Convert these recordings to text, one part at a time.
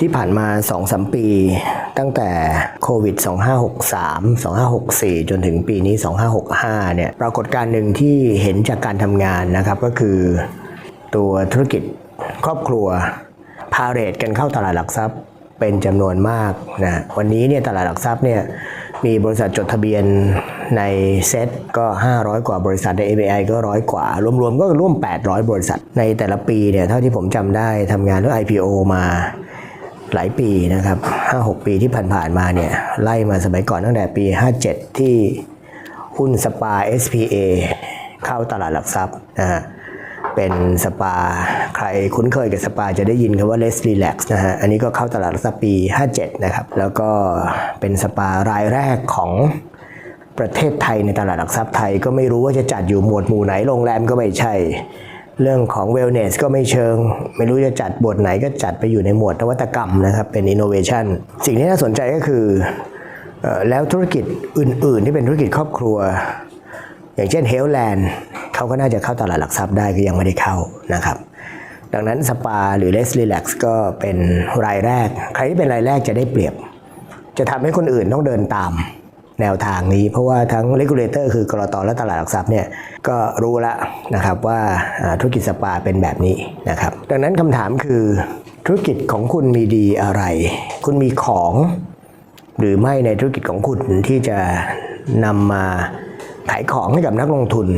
ที่ผ่านมา 2-3 ปี ตั้งแต่โควิด 2563 2564 จนถึงปีนี้ 2565 เนี่ย ปรากฏการณ์หนึ่งที่เห็นจากการทำงานนะครับ ก็คือตัวธุรกิจครอบครัว พาเรตกันเข้าตลาดหลักทรัพย์เป็นจำนวนมากนะ วันนี้เนี่ยตลาดหลักทรัพย์เนี่ยมีบริษัทจดทะเบียนในเซ็ตก็ 500 กว่าบริษัทใน ABI ก็ร้อยกว่า รวมๆก็ร่วม 800 บริษัท ในแต่ละปีเนี่ยเท่าที่ผมจำได้ทำงานเรื่อง IPO มา หลายปีนะครับ5-6ปีที่ผ่านๆมาเนี่ยไล่มาสมัยก่อนตั้งแต่ปี 57 ที่หุ้นสปา SPA เข้าตลาดหลักทรัพย์นะฮะเป็นสปาใครคุ้นเคยกับสปาจะได้ยินคำว่า Let's Relax นะฮะอันนี้ก็เข้าตลาดหลักทรัพย์ปี 57 นะครับ แล้วก็เป็นสปารายแรกของประเทศไทยในตลาดหลักทรัพย์ไทยก็ไม่รู้ว่าจะจัดอยู่หมวดหมู่ไหนโรงแรมก็ไม่ใช่ เรื่องของ Wellness ก็ไม่เชิง ไม่รู้จะจัดบทไหนก็จัดไปอยู่ในหมวดนวัตกรรมนะครับ เป็น Innovation สิ่งที่น่าสนใจก็คือ แล้วธุรกิจอื่น ๆ ที่เป็นธุรกิจครอบครัว อย่างเช่นเฮลแลนด์เขาก็น่าจะเข้าตลาดหลักทรัพย์ได้ก็ยังไม่ได้เข้านะครับ ดังนั้นสปาหรือเลส r ีแลกซ์ก็เป็นรายแรก ใครที่เป็นรายแรกจะได้เปรียบ จะทำให้คนอื่นต้องเดินตาม แนวทางนี้ เพราะว่าทั้ง regulator คือกรตและตลาดหลักทรัพย์เนี่ยก็รู้แล้วนะครับว่าอ่าธุรกิจสปาเป็นแบบนี้นะครับ ดังนั้นคำถามคือธุรกิจของคุณมีดีอะไร คุณมีของ หรือไม่ในธุรกิจของคุณที่จะนำมาขายของให้กับนักลงทุน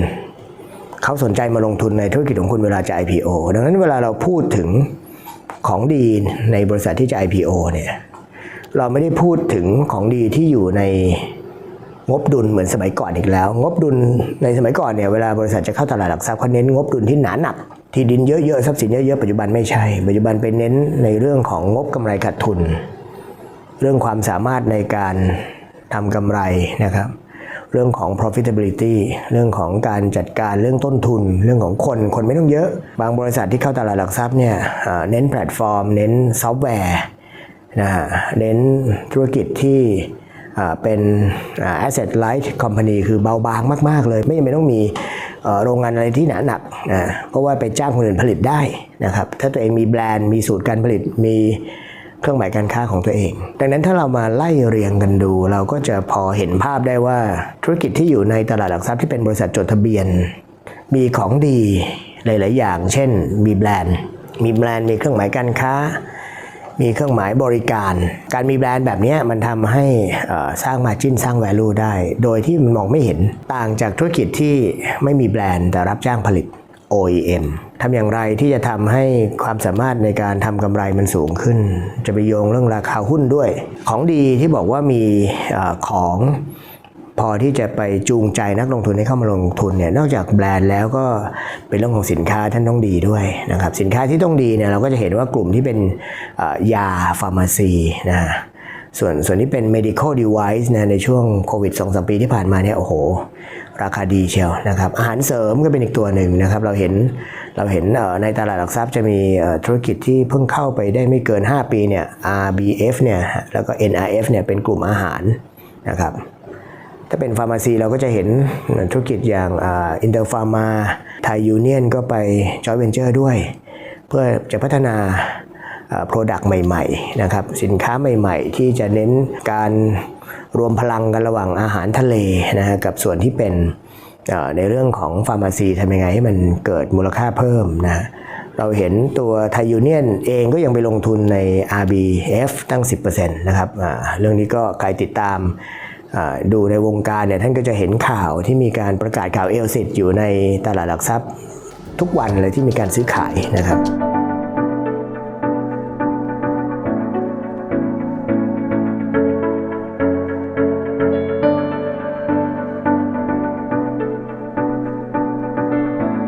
เขาสนใจมาลงทุนในธุรกิจของคุณเวลาจะ IPO ดังนั้นเวลาเราพูดถึงของดีในบริษัทที่จะ IPO เนี่ยเราไม่ได้พูดถึงของดีที่อยู่ใน งบดุลเหมือนสมัยก่อนอีกแล้ว งบดุลในสมัยก่อนเนี่ยเวลาบริษัทจะเข้าตลาดหลักทรัพย์เขาเน้นงบดุลที่หนาหนัก ที่ดินเยอะๆทรัพย์สินเยอะๆปัจจุบันไม่ใช่ ปัจจุบันเป็นเน้นในเรื่องของงบกำไรขาดทุน เรื่องความสามารถในการทำกำไรนะครับเรื่องของ profitability เรื่องของการจัดการเรื่องต้นทุน เรื่องของคนคนไม่ต้องเยอะ บางบริษัทที่เข้าตลาดหลักทรัพย์เนี่ยเน้นแพลตฟอร์ม เน้นซอฟต์แวร์นะฮะเน้นธุรกิจที่ เอ่อเป็นอ่า asset light company คือเบาบางมาก ๆ เลย ไม่จำเป็นต้องมีโรงงานอะไรที่หนาหนักนะเพราะว่าไปจ้างคนอื่นผลิตได้นะครับถ้าตัวเองมีแบรนด์มีสูตรการผลิตมีเครื่องหมายการค้าของตัวเอง ดังนั้นถ้าเรามาไล่เรียงกันดู เราก็จะพอเห็นภาพได้ว่าธุรกิจที่อยู่ในตลาดหลักทรัพย์ที่เป็นบริษัทจดทะเบียน มีของดีหลาย ๆ อย่าง เช่น มีแบรนด์ มีแบรนด์มีเครื่องหมายการค้า มีเครื่องหมายบริการ การมีแบรนด์แบบนี้มันทำให้สร้างมาจิ้นสร้าง value ได้ โดยที่มันมองไม่เห็นต่างจากธุรกิจที่ไม่มีแบรนด์แต่รับจ้างผลิต OEM ทำอย่างไรที่จะทำให้ความสามารถในการทำกำไรมันสูงขึ้น จะไปโยงเรื่องราคาหุ้นด้วย ของดีที่บอกว่ามีอของ พอที่จะไปจูงใจนักลงทุนให้เข้ามาลงทุนเนี่ยนอกจากแบรนด์แล้วก็เป็นเรื่องของสินค้าท่านต้องดีด้วยนะครับสินค้าที่ต้องดีเนี่ยเราก็จะเห็นว่ากลุ่มที่เป็นยาฟาร์มาซีนะส่วนส่วนที่เป็น medical device นะในช่วงโควิด2 3 ปีที่ผ่านมาเนี่ยโอ้โห ราคาดีเชียวนะครับอาหารเสริมก็เป็นอีกตัวหนึ่งนะครับเราเห็นเราเห็นในตลาดหลักทรัพย์จะมีธุรกิจที่เพิ่งเข้าไปได้ไม่เกิน 5 ปีเนี่ย RBF เนี่ยแล้วก็ NRF เนี่ยเป็นกลุ่มอาหารนะครับ ถ้าเป็นฟาร์มาซีเราก็จะเห็นธุรกิจอย่างอินเตอร์ฟาร์มาไทยยูเนียนก็ไปจอยเวนเจอร์ด้วย เพื่อจะพัฒนาโปรดักต์ใหม่ๆนะครับสินค้าใหม่ๆ ที่จะเน้นการรวมพลังกันระหว่างอาหารทะเลนะฮะกับส่วนที่เป็นในเรื่องของฟาร์มาซีทำยังไงให้มันเกิดมูลค่าเพิ่มนะเราเห็นตัวไทยยูเนียนเองก็ยังไปลงทุนใน RBF ตั้ง 10%นะครับเรื่องนี้ก็ใครติดตาม ดูในวงการเนี่ยท่านก็จะเห็นข่าวที่มีการประกาศข่าวเอลซิตอยู่ในตลาดหลักทรัพย์ ทุกวันเลยที่มีการซื้อขายนะครับ